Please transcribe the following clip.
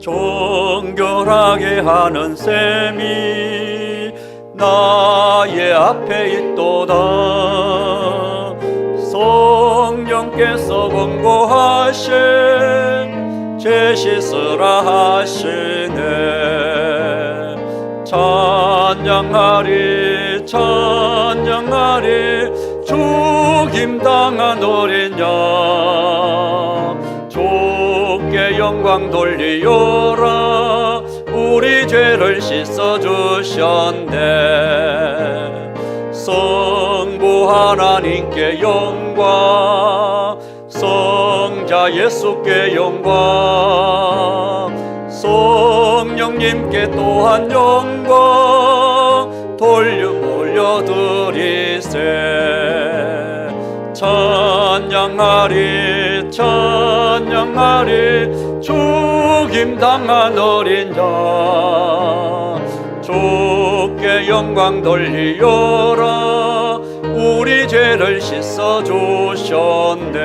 정결하게 하는 셈이 나의 앞에 있도다. 성령께서 권고하신 죄 씻으라 하시네. 찬양하리 찬양하리. 죽임당한 어린 양 주께 영광 돌리오라. 우리 죄를 씻어 주셨네. 성부 하나님께 영광 성자 예수께 영광 성령님께 또한 영광 돌려 올려드리세 찬양하리 찬양하리 죽임당한 어린 양 주께 영광 돌리오라 우리 죄를 씻어 주셨네